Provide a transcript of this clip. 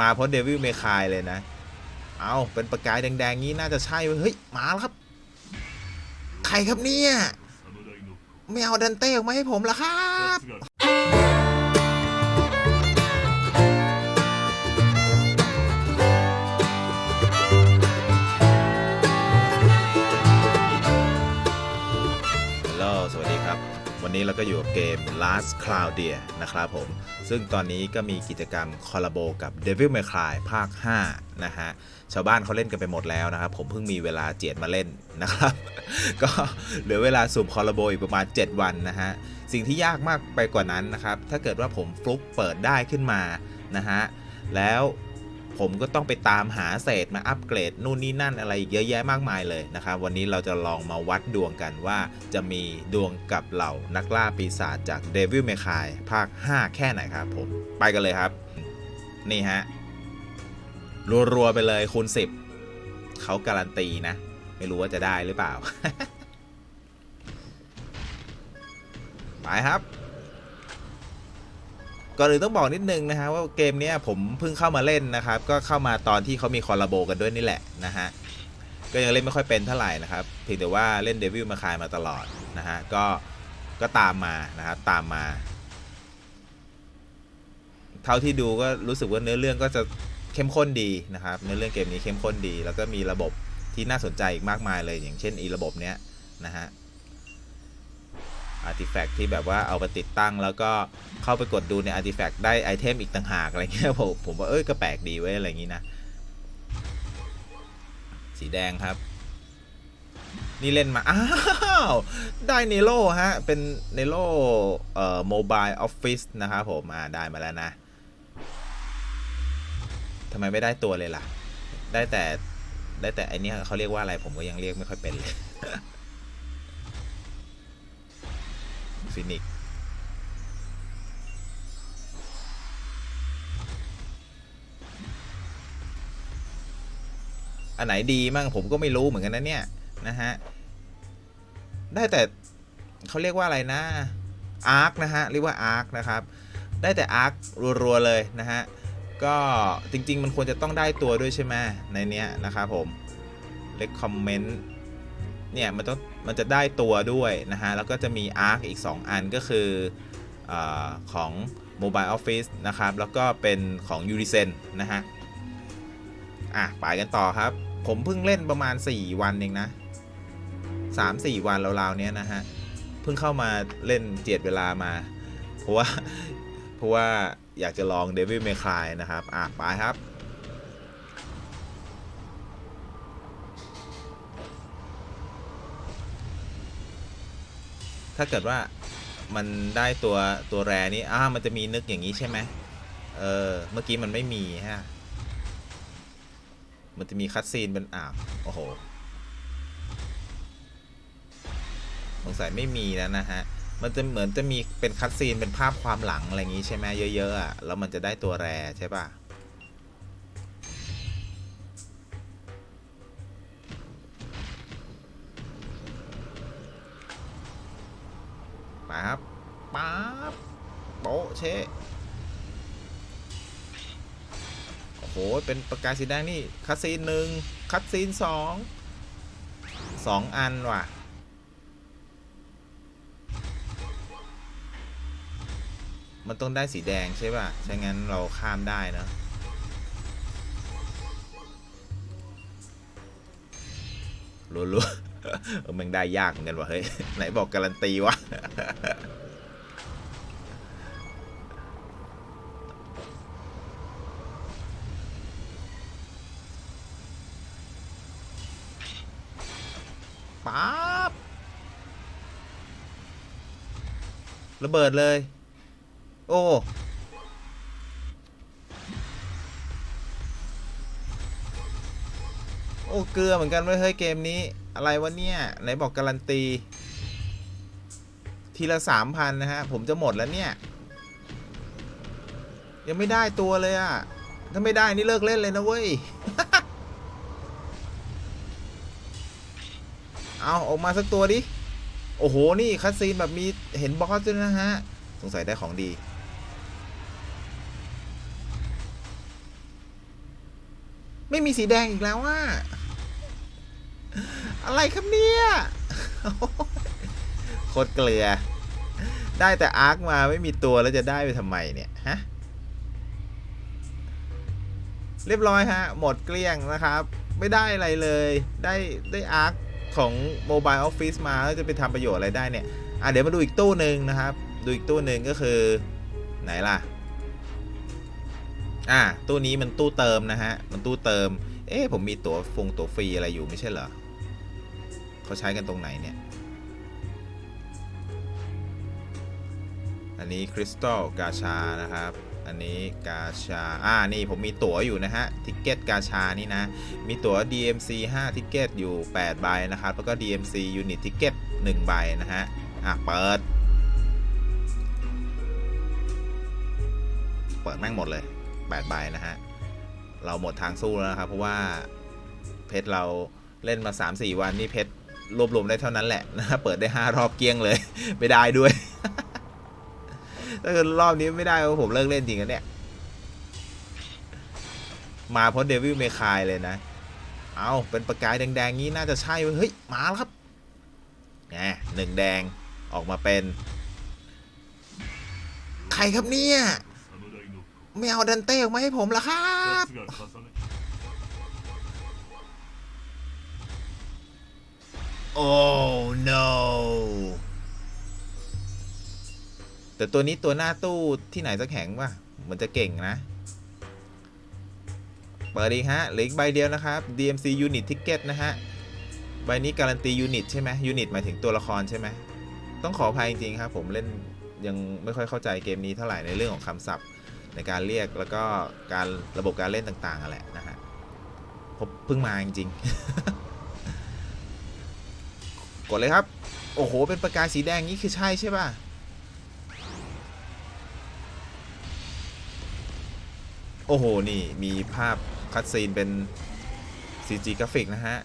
มาเพราะเดวิลเมคายเลยนะ เอาเป็นประกายแดงๆงี้น่าจะใช่เว้ยเฮ้ย มาแล้วครับ ใครครับเนี่ย ไม่เอาดันเต้ออกมาให้ผมละครับ เราก็อยู่กับเกม Last Cloudia นะครับผม ซึ่งตอนนี้ก็มีกิจกรรมคอลลาโบกับ Devil May Cry ภาค 5 นะฮะ ชาวบ้านเขาเล่นกันไปหมดแล้วนะครับ ผมเพิ่งมีเวลาเจียดมาเล่นนะครับ ก็เหลือเวลาสุ่มคอลลาโบอีกประมาณ 7 วันนะฮะ สิ่งที่ยากมากไปกว่านั้นนะครับ ถ้าเกิดว่าผมฟลุกเปิดได้ขึ้นมานะฮะ แล้ว ผมก็ต้องไปตามหาเศษมาอัปเกรดนู่นนี่นั่นอะไรเยอะแยะมากมายเลยนะครับ วันนี้เราจะลองมาวัดดวงกันว่าจะมีดวงกับเหล่านักล่าปีศาจจาก Devil May Cry ภาค 5 แค่ไหนครับผม ไปกันเลยครับ นี่ฮะ รัวๆไปเลยคูณ 10 เขาการันตีนะ ไม่รู้ว่าจะได้หรือเปล่า ไปครับ ก่อนอื่นต้องบอกนิดนึงนะฮะว่าเกมนี้ผมเพิ่งเข้ามาเล่นนะครับ ก็เข้ามาตอนที่เขามีคอลลาโบกันด้วยนี่แหละนะฮะก็ยังเล่นไม่ค่อยเป็นเท่าไหร่นะครับเพียงแต่ว่าเล่นเดวิลมาคายมาตลอดนะฮะก็ก็ตามมานะครับตามมา เท่าที่ดูก็รู้สึกว่าเนื้อเรื่องก็จะเข้มข้นดีนะครับเนื้อเรื่องเกมนี้เข้มข้นดี แล้วก็มีระบบที่น่าสนใจอีกมากมายเลยอย่างเช่นอีระบบเนี้ยนะฮะ อาร์ติแฟกต์ที่แบบว่าเอาไปติดตั้ง แล้วก็เข้าไปกดดูในอาร์ติแฟกต์ได้ไอเทมอีกต่างหากอะไรเงี้ยผมผมว่าเอ้ยก็แปลกดีเว้ยอะไรอย่างงี้นะ สีแดงครับ นี่เล่นมา อ้าว ได้เนโ o ฮะ เป็นเนโ o เอ่อโมบายออฟฟิศนะครับผมอ่าได้มาแล้วนะทำไมไม่ได้ตัวเลยล่ะ ได้แต่ได้แต่ไอเนี้ยเขาเรียกว่าอะไรผมก็ยังเรียกไม่ค่อยเป็นเลย ฟินิกอันไหนดีมั่งผมก็ไม่รู้เหมือนกันนะเนี่ย นะฮะ ได้แต่เขาเรียกว่าอะไรนะอาร์คนะฮะเรียกว่าอาร์คนะครับ ได้แต่อาร์ครัวๆเลยนะฮะ ก็จริงๆ มันควรจะต้องได้ตัวด้วยใช่ไหมในเนี้ยนะครับผมเล็กคอมเมนต์ เนี่ยมันต้องมันจะได้ตัวด้วยนะฮะ แล้วก็จะมี ARC อีก 2 อันก็คืออของ Mobile Office นะครับ แล้วก็เป็นของ u r i s e n นะฮะ อะไปกันต่อครับ ผมเพิ่งเล่นประมาณ 4 วันเองนะ 3-4 วันราวๆเนี้ยนะฮะ เพิ่งเข้ามาเล่นเจียดเวลามา เพราะว่า เพราะว่าอยากจะลอง Devil May Cry นะครับ อะไปครับ ถ้าเกิดว่ามันได้ตัวตัวแรนี่อ้ามันจะมีนึกอย่างนี้ใช่ไหมเออ เมื่อกี้มันไม่มีฮะ มันจะมีคัดซีนเป็นอ้าวโอ้โห สงสัยไม่มีแล้วนะฮะ มันจะเหมือนจะมีเป็นคัดซีนเป็นภาพความหลังอะไรอย่างนี้ใช่ไหมเยอะๆอะ แล้วมันจะได้ตัวแรใช่ป่ะ เชะโอ้โห เป็นประกายสีแดงนี่ คัดซีนหนึ่งคัดซีนสองสองอันว่ะ มันต้องได้สีแดงใช่ป่ะใช่งั้นเราข้ามได้เนะรัวๆเออมันได้ยากเหมือนกันวะเฮ้ย ไหนบอกการันตีวะ ป๊าบระเบิดเลย โอ้ โอ้ เกลือเหมือนกันเว้ยเฮ้ยเกมนี้ อะไรวะเนี่ย ไหนบอกการันตี ทีละสามพันนะฮะ ผมจะหมดแล้วเนี่ย ยังไม่ได้ตัวเลยอะถ้าไม่ได้นี่เลิกเล่นเลยนะเว้ย เอาออกมาสักตัวดิ โอ้โห นี่คัสซีนแบบมีเห็นบอสด้วยนะฮะ สงสัยได้ของดี ไม่มีสีแดงอีกแล้วว่าอะไรครับเนี่ย โคตรเกลือ ได้แต่อาร์คมาไม่มีตัวแล้วจะได้ไปทำไมเนี่ย ฮะ เรียบร้อยฮะ หมดเกลี้ยงนะครับ ไม่ได้อะไรเลย ได้ได้อาร์ค ของ Mobile Office มาแล้วจะไปทำประโยชน์อะไรได้เนี่ย อะเดี๋ยวมาดูอีกตู้หนึ่งนะครับ ดูอีกตู้หนึ่งก็คือไหนล่ะ อะตู้นี้มันตู้เติมนะฮะ มันตู้เติม เอ๊ะผมมีตั๋วฟงตั๋วฟรีอะไรอยู่ไม่ใช่เหรอเขาใช้กันตรงไหนเนี่ย อันนี้คริสตัลกาชานะครับ อันนี้กาชา อ่า นี่ผมมีตั๋วอยู่นะฮะ ทิกเก็ตกาชา นี่นะ มีตั๋ว DMC 5 ทิกเก็ตอยู่8ใบนะครับ แล้วก็ DMC Unit Ticket 1ใบนะฮะ อะ เปิด เปิดแม่งหมดเลย8ใบนะฮะ เราหมดทางสู้แล้วนะครับ เพราะว่าเพชรเราเล่นมา 3-4 วันนี่เพชรรวบรวมได้เท่านั้นแหละนะเปิดได้ 5 รอบเกลี้ยงเลย ไม่ได้ด้วย ถ้าเกิดรอบนี้ไม่ได้ก็ผมเลิกเล่นจริงกันเนี่ย มาเพราะเดวิลเมคายเลยนะ เอาเป็นประกายแดงๆงี้น่าจะใช่เว้ยเฮ้ย มาแล้วครับแหมหนึ่งแดงออกมาเป็น ใครครับเนี่ย ไม่เอาดันเต้ออกมาให้ผมละครับโอ้ แต่ตัวนี้ตัวหน้าตู้ที่ไหนจะแข็งวะเหมือนจะเก่งนะ เปิดอีฮะเหลืออีกใบเดียวนะครับ DMC Unit Ticket นะฮะ ใบนี้การันตียูนิตใช่ไหมยูนิตหมายถึงตัวละครใช่ไหมต้องขออภัยจริงๆครับ ผมเล่นยังไม่ค่อยเข้าใจเกมนี้เท่าไหร่ในเรื่องของคำศัพท์ ในการเรียกแล้วก็การระบบการเล่นต่างๆอะแหละนะฮะผมเพิ่งมาจริงๆ กดเลยครับ โอ้โห เป็นประกายสีแดงนี่คือใช่ใช่ป่ะ โอ้โห นี่มีภาพคัดซีนเป็น CG กราฟิกนะฮะ